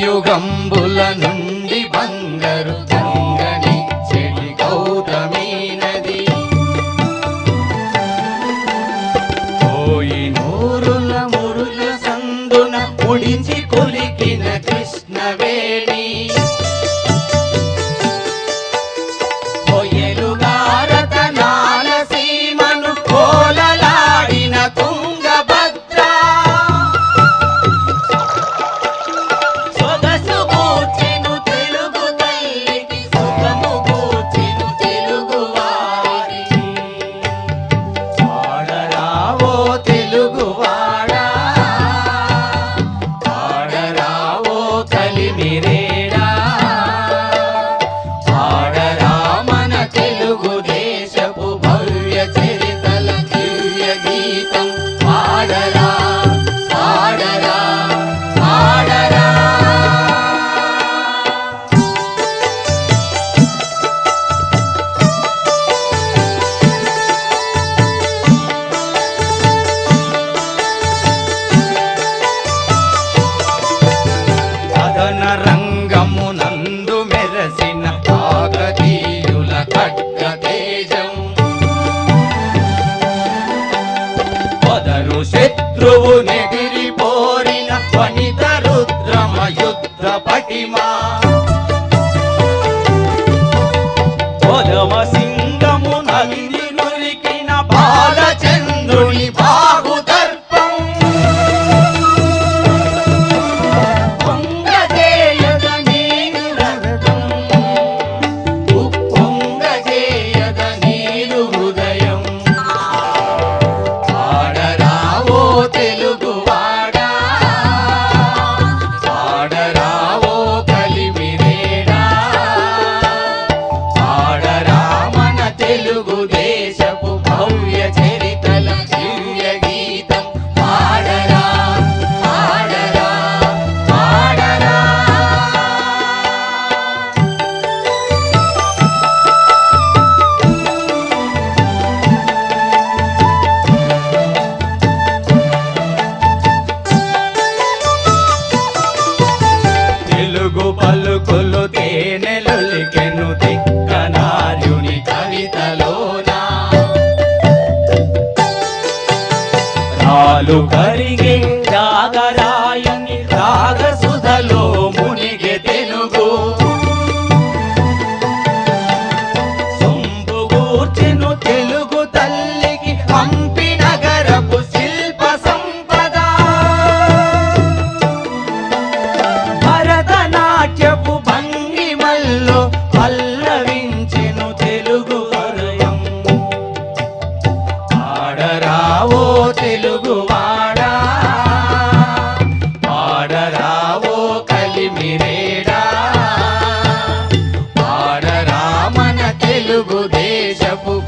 యుగంబుల నుండి బంగరు గంగని చెడి గౌతమీ నది పోయి నూరుల మురుల సందున పుడిచి కొలికిన मेरे రుద్రమ యుద్ధ పటిమా. गुरुदेश హరిగే జాగరా Oh.